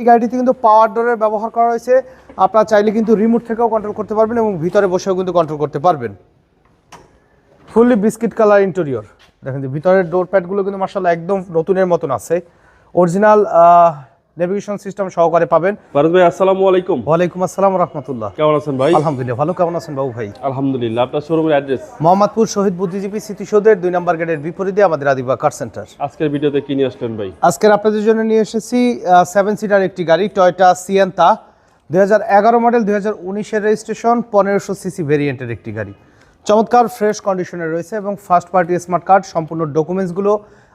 এই গাড়িটিতে কিন্তু পাওয়ার ডোরের ব্যবহার করা হয়েছে। আপনারা চাইলে কিন্তু রিমোট থেকেও কন্ট্রোল করতে পারবেন এবং ভিতরে বসেও কিন্তু কন্ট্রোল করতে পারবেন। ফুললি বিস্কিট কালার ইন্টেরিয়র দেখেন যে ভিতরের ডোর প্যাডগুলো কিন্তু মার্শাল একদম নতুনের মতন আছে। অরিজিনাল নেভিগেশন সিস্টেম সহকারে পাবেন। ভারত ভাই আসসালামু আলাইকুম। ওয়ালাইকুম আসসালাম রহমতুল্লাহ। কেমন আছেন ভাই? আলহামদুলিল্লাহ ভালো। কেমন আছেন বাবু ভাই? আলহামদুলিল্লাহ আপনার শোরুমের অ্যাড্রেস মোহাম্মদপুর শহীদ বুদ্ধিজীবী স্মৃতিসৌধের দুই নম্বর গেটের বিপরীতে আমাদের আদিবা কার সেন্টার আজকের ভিডিওতে কি নিয়ে আসলেন ভাই? আজকের আপনাদের জন্য নিয়ে এসেছি সেভেন সিটার একটি গাড়ি টয়টা সিয়ান্তা দুই মডেল দুই হাজার রেজিস্ট্রেশন পনেরোশো সিসি ভেরিয়েন্টের একটি গাড়ি। চমৎকার ফ্রেশ কন্ডিশনে রয়েছে এবং ফার্স্ট পার্টি স্মার্ট কার্ড সম্পূর্ণ ডকুমেন্টসগুলো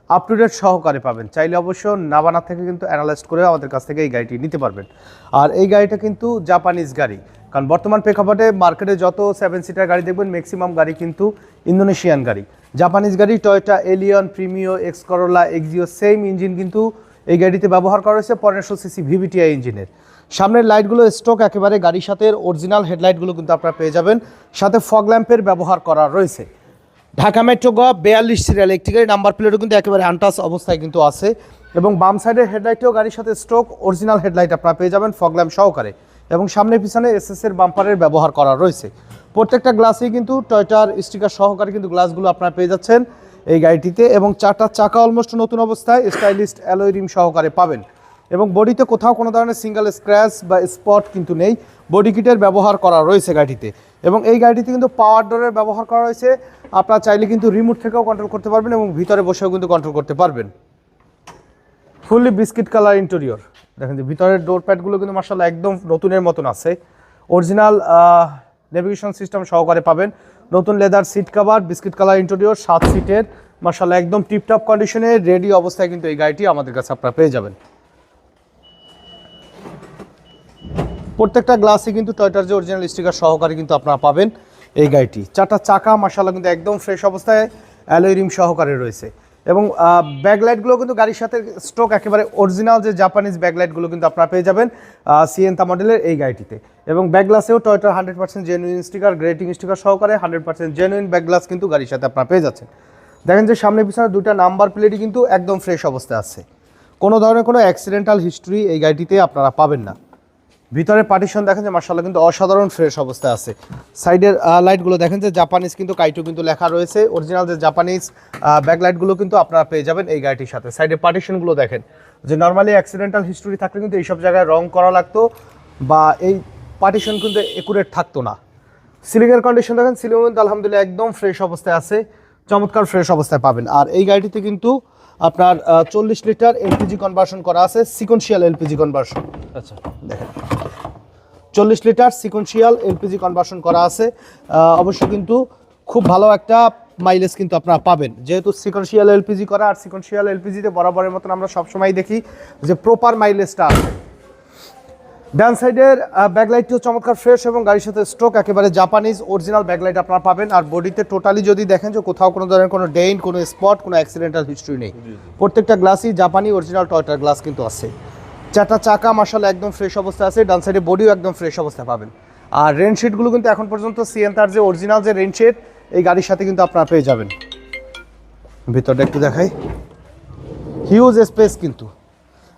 আপ টু ডেট সহকারে পাবেন। চাইলে অবশ্য নাবানা থেকে কিন্তু অ্যানালাইজ করে আমাদের কাছ থেকে এই গাড়িটি নিতে পারবেন। আর এই গাড়িটা কিন্তু জাপানিজ গাড়ি। কারণ বর্তমান প্রেক্ষাপটে মার্কেটে যত সেভেন সিটার গাড়ি দেখবেন ম্যাক্সিমাম গাড়ি কিন্তু ইন্দোনেশিয়ান গাড়ি। জাপানিজ গাড়ি Toyota Allion Premio X Corolla Axio same engine কিন্তু এই গাড়িতে ব্যবহার করা হয়েছে পনেরোশো সিসি ভিভিটিআই ইঞ্জিনের সামনের লাইটগুলো স্টক একেবারে গাড়ির সাথে অরিজিনাল হেডলাইটগুলো কিন্তু আপনারা পেয়ে যাবেন। সাথে ফগ ল্যাম্পের ব্যবহার করা রয়েছে। ঢাকা মেট্রো গ বেয়াল্লিশ সিরিয়াল, একটি গাড়ি নাম্বার প্লেটও কিন্তু একেবারে আনটাস অবস্থায় কিন্তু আছে। এবং বাম সাইডের হেডলাইটেও গাড়ির সাথে স্ট্রোক অরিজিনাল হেডলাইট আপনারা পেয়ে যাবেন ফগ ল্যাম্প সহকারে। এবং সামনে পিছনে এসএস এর বাম্পারের ব্যবহার করা রয়েছে। প্রত্যেকটা গ্লাসেই কিন্তু টয়টার স্টিকার সহকারে কিন্তু গ্লাসগুলো আপনারা পেয়ে যাচ্ছেন এই গাড়িটিতে। এবং চারটা চাকা অলমোস্ট নতুন অবস্থায় স্টাইলিস্ট অ্যালোয় রিম সহকারে পাবেন। এবং বডিতে কোথাও কোনো ধরনের সিঙ্গেল স্ক্র্যাচ বা স্পট কিন্তু নেই। বডি কিটের ব্যবহার করা রয়েছে গাড়িতে। এবং এই গাড়িটিতে কিন্তু পাওয়ার ডোরের ব্যবহার করা রয়েছে আপনারা চাইলে কিন্তু রিমোট থেকেও কন্ট্রোল করতে পারবেন এবং ভিতরে বসেও কিন্তু কন্ট্রোল করতে পারবেন। ফুললি বিস্কিট কালার ইন্টেরিয়র দেখেন ভিতরের ডোর প্যাডগুলো কিন্তু মার্শাল্লাহ একদম নতুনের মতন আছে। অরিজিনাল নেভিগেশন সিস্টেম সহকারে পাবেন। নতুন leather seat cover biscuit colour interior সাত সিটের মার্শাল্লাহ একদম টিপটপ কন্ডিশনে রেডি অবস্থায় কিন্তু এই গাড়িটি আমাদের কাছে আপনারা পেয়ে যাবেন। প্রত্যেকটা গ্লাসে কিন্তু টয়টার যে অরিজিনাল স্টিকার সহকারে কিন্তু আপনারা পাবেন এই গাড়িটি। চারটা চাকা মার্শাল্লাহ কিন্তু একদম ফ্রেশ অবস্থায় অ্যালোয় রিম সহকারে রয়েছে। এবং ব্যাকলাইটগুলো কিন্তু গাড়ির সাথে স্ট্রোক একেবারে অরিজিনাল যে জাপানিজ ব্যাকলাইটগুলো কিন্তু আপনারা পেয়ে যাবেন সিএনতা মডেলের এই গাড়িটিতে। এবং ব্যাক গ্লাসেও টয়টার hundred percent genuine sticker grating sticker সহকারে hundred percent genuine back glass কিন্তু গাড়ির সাথে আপনারা পেয়ে যাচ্ছেন। দেখেন যে সামনে পিছনে দুটা নাম্বার প্লেটই কিন্তু একদম ফ্রেশ অবস্থায় আছে। কোনো ধরনের কোনো অ্যাক্সিডেন্টাল হিস্ট্রি এই গাড়িটিতে আপনারা পাবেন না। ভিতরে পার্টিশন দেখেন যে মার্শাল্লাহ কিন্তু অসাধারণ ফ্রেশ অবস্থায় আছে। সাইডের লাইটগুলো দেখেন যে জাপানিজ কিন্তু কাইটু কিন্তু লেখা রয়েছে। অরিজিনাল যে জাপানিজ ব্যাকলাইটগুলো কিন্তু আপনারা পেয়ে যাবেন এই গাড়িটির সাথে। সাইডের পার্টিশনগুলো দেখেন যে নর্মালি অ্যাক্সিডেন্টাল হিস্টোরি থাকলে কিন্তু এইসব জায়গায় রং করা লাগতো বা এই পার্টিশন কিন্তু একুরেট থাকতো না। সিলিংয়ের কন্ডিশন দেখেন সিলিং কিন্তু আলহামদুলিল্লাহ একদম ফ্রেশ অবস্থায় আছে। চমৎকার ফ্রেশ অবস্থায় পাবেন। আর এই গাড়িটিতে কিন্তু আপনার চল্লিশ লিটার এলপিজি কনভার্সন করা আছে সিকোয়েন্সিয়াল এলপিজি কনভার্সন আচ্ছা। দেখেন। চল্লিশ লিটার সিকোয়েন্সিয়াল এলপিজি কনভার্সন করা আছে। অবশ্য কিন্তু খুব ভালো একটা মাইলেজ কিন্তু আপনারা পাবেন। যেহেতু সিকোয়েন্সিয়াল এলপিজি করা আর সিকোয়েন্সিয়াল এলপিজিতে বরাবরের মতন আমরা সবসময় দেখি যে প্রপার মাইলেজটা আছে। ডান সাইডের ব্যাকলাইটটিও চমৎকার ফ্রেশ এবং গাড়ির সাথে স্ট্রোক একেবারে জাপানিজ অরিজিনাল ব্যাকলাইট আপনারা পাবেন। আর বডিতে টোটালি যদি দেখেন যে কোথাও কোনো ধরনের কোনো ডেইন কোনো স্পট কোনো অ্যাক্সিডেন্টাল হিস্ট্রি নেই। প্রত্যেকটা গ্লাসই জাপানি অরিজিনাল টয়টার গ্লাস কিন্তু আছে। চারটা চাকা মার্শাল একদম ফ্রেশ অবস্থায় আছে ডান সাইডে বডিও একদম ফ্রেশ অবস্থায় পাবেন। আর রেনশিটগুলো কিন্তু এখন পর্যন্ত সিএন তার যে অরিজিনাল যে রেনশিট এই গাড়ির সাথে কিন্তু আপনারা পেয়ে যাবেন। ভিতরটা একটু দেখাই। হিউজ স্পেস কিন্তু।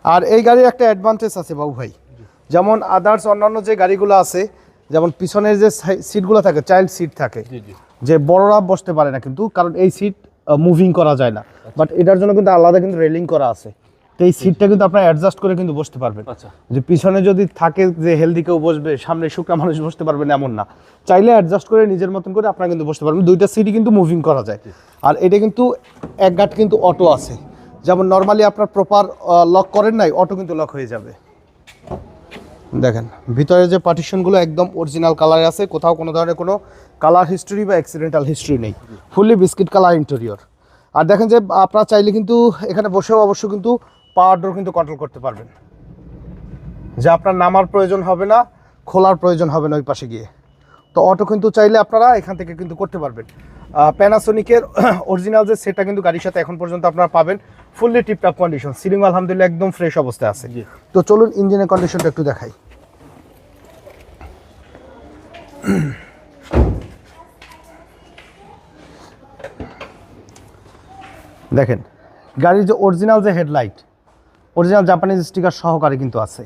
আর এই গাড়ির একটা অ্যাডভান্টেজ আছে বাবু ভাই। যেমন আদার্স অন্যান্য যে গাড়িগুলো আছে যেমন পিছনের যে সিটগুলো থাকে চাইল্ড সিট থাকে যে বড়রা বসতে পারে না কিন্তু কারণ এই সিট মুভিং করা যায় না। বাট এটার জন্য কিন্তু আলাদা কিন্তু রেলিং করা আছে। তো এই সিটটা কিন্তু আপনারা অ্যাডজাস্ট করে কিন্তু বসতে পারবেন। আচ্ছা। যে পিছনে যদি থাকে যে হেলদি কেউ বসবে সামনে শুকনা মানুষ বসতে পারবেন এমন না। চাইলে অ্যাডজাস্ট করে নিজের মতন করে আপনারা কিন্তু বসতে পারবেন। দুইটা সিটই কিন্তু মুভিং করা যায়। আর এটা কিন্তু এক গাট কিন্তু অটো আছে। যেমন নর্মালি আপনার প্রপার লক করেন নাই অটো কিন্তু লক হয়ে যাবে। দেখেন ভিতরে যে পার্টিশনগুলো একদম অরিজিনাল কালারে আছে কোথাও কোনো ধরনের কোনো কালার হিস্ট্রি বা অ্যাক্সিডেন্টাল হিস্ট্রি নেই। ফুললি বিস্কিট কালার ইন্টেরিয়র আর দেখেন যে আপনারা চাইলে কিন্তু এখানে বসেও অবশ্য কিন্তু পাওয়ার ডোর কিন্তু কন্ট্রোল করতে পারবেন। যে আপনার নামার প্রয়োজন হবে না খোলার প্রয়োজন হবে না ওই পাশে গিয়ে। তো অটো কিন্তু চাইলে আপনারা এখান থেকে কিন্তু করতে পারবেন। প্যানাসোনিকের অরিজিনাল যে সেটা কিন্তু গাড়ির সাথে এখন পর্যন্ত আপনারা পাবেন ফুললি টিপটপ কন্ডিশন সিলিং আলহামদুলিল্লাহ একদম ফ্রেশ অবস্থায় আছে। তো চলুন ইঞ্জিনের কন্ডিশনটা একটু দেখাই। দেখেন গাড়ির যে অরিজিনাল যে হেডলাইট অরিজিনাল জাপানিজ স্টিকার সহকারে কিন্তু আছে।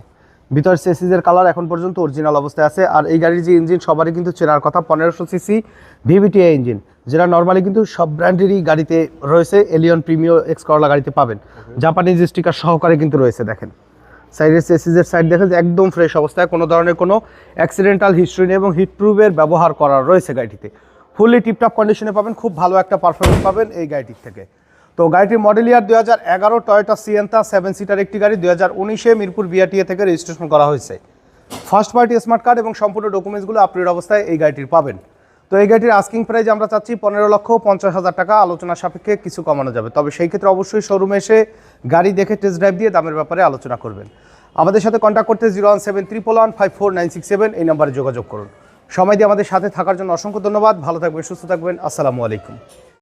ভিতর সেসিজের কালার এখন পর্যন্ত অরিজিনাল অবস্থায় আছে আর এই গাড়ির যে ইঞ্জিন সবারই কিন্তু চেনার কথা পনেরোশো সিসি ভিভিটিআই ইঞ্জিন যেটা নর্মালি কিন্তু সব ব্র্যান্ডেরই গাড়িতে রয়েছে এলিয়ন প্রিমিও এক্স করলা গাড়িতে পাবেন। জাপানিজ স্টিকার সহকারে কিন্তু রয়েছে দেখেন। সাইডের সেসিজের সাইড দেখেন যে একদম ফ্রেশ অবস্থায় কোনো ধরনের কোনো অ্যাক্সিডেন্টাল হিস্ট্রি নেই এবং হিটপ্রুফের ব্যবহার করা রয়েছে গাড়িটিতে। ফুললি টিপটপ কন্ডিশনে পাবেন খুব ভালো একটা পারফরমেন্স পাবেন এই গাড়িটির থেকে। তো গাড়িটির মডেল ইয়ার দুই হাজার এগারো টয়োটা সিয়েন্তা সেভেন সিটার একটি গাড়ি দুই হাজার উনিশে মিরপুর বিআরটিএ থেকে রেজিস্ট্রেশন করা হয়েছে। ফার্স্ট পার্টি স্মার্ট কার্ড এবং সম্পূর্ণ ডকুমেন্টসগুলো আপডেট অবস্থায় এই গাড়িটির পাবেন। তো এই গাড়িটির আস্কিং প্রাইস আমরা চাচ্ছি পনেরো লক্ষ পঞ্চাশ হাজার টাকা আলোচনা সাপেক্ষে কিছু কমানো যাবে। তবে সেই ক্ষেত্রে অবশ্যই শোরুমে এসে গাড়ি দেখে টেস্ট ড্রাইভ দিয়ে দামের ব্যাপারে আলোচনা করবেন। আমাদের সাথে কন্ট্যাক্ট করতে zero one seven triple one five four nine six seven এই নাম্বারে যোগাযোগ করুন। সময় দিয়ে আমাদের সাথে থাকার জন্য অসংখ্য ধন্যবাদ। ভালো থাকবেন, সুস্থ থাকবেন। আসসালামু আলাইকুম।